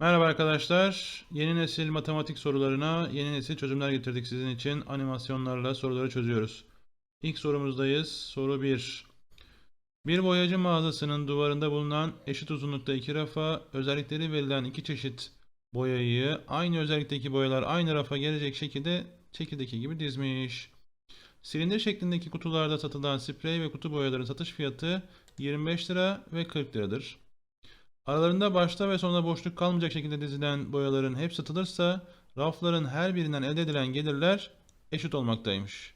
Merhaba arkadaşlar. Yeni nesil matematik sorularına yeni nesil çözümler getirdik sizin için. Animasyonlarla soruları çözüyoruz. İlk sorumuzdayız. Soru 1. Bir boyacı mağazasının duvarında bulunan eşit uzunlukta iki rafa özellikleri verilen iki çeşit boyayı aynı özellikteki boyalar aynı rafa gelecek şekilde şekildeki gibi dizmiş. Silindir şeklindeki kutularda satılan sprey ve kutu boyaların satış fiyatı 25 lira ve 40 liradır. Aralarında başta ve sonunda boşluk kalmayacak şekilde dizilen boyaların hepsi satılırsa rafların her birinden elde edilen gelirler eşit olmaktaymış.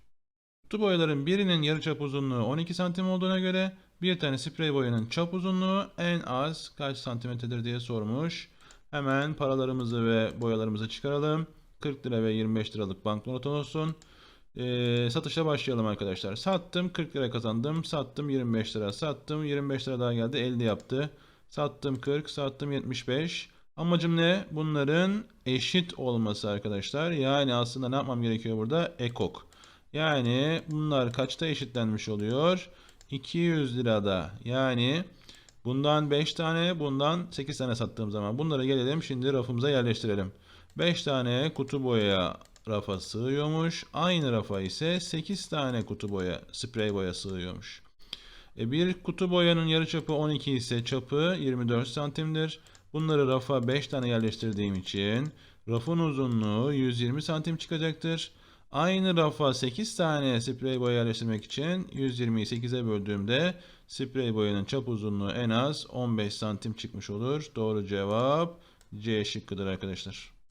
Kutu boyaların birinin yarıçap uzunluğu 12 santim olduğuna göre bir tane sprey boyanın çap uzunluğu en az kaç santimetredir diye sormuş. Hemen paralarımızı ve boyalarımızı çıkaralım. 40 lira ve 25 liralık banknot olsun. Ee, satışa başlayalım arkadaşlar. Sattım 40 lira kazandım. Sattım 25 lira. Sattım 25 lira daha geldi 50 yaptı. Sattım 40, sattım 75. Amacım ne? Bunların eşit olması arkadaşlar. Yani aslında ne yapmam gerekiyor burada? Ekok. Yani bunlar kaçta eşitlenmiş oluyor? 200 lirada. Yani bundan 5 tane, bundan 8 tane sattığım zaman bunları gelelim şimdi rafımıza yerleştirelim. 5 tane kutu boya rafa sığıyormuş. Aynı rafa ise 8 tane kutu boya, sprey boya sığıyormuş. E, bir kutu boyanın yarıçapı 12 ise çapı 24 santimdir. Bunları rafa 5 tane yerleştirdiğim için rafın uzunluğu 120 santim çıkacaktır. Aynı rafa 8 tane sprey boya yerleştirmek için 120'yi 8'e böldüğümde sprey boyanın çap uzunluğu en az 15 santim çıkmış olur. Doğru cevap C şıkkıdır arkadaşlar.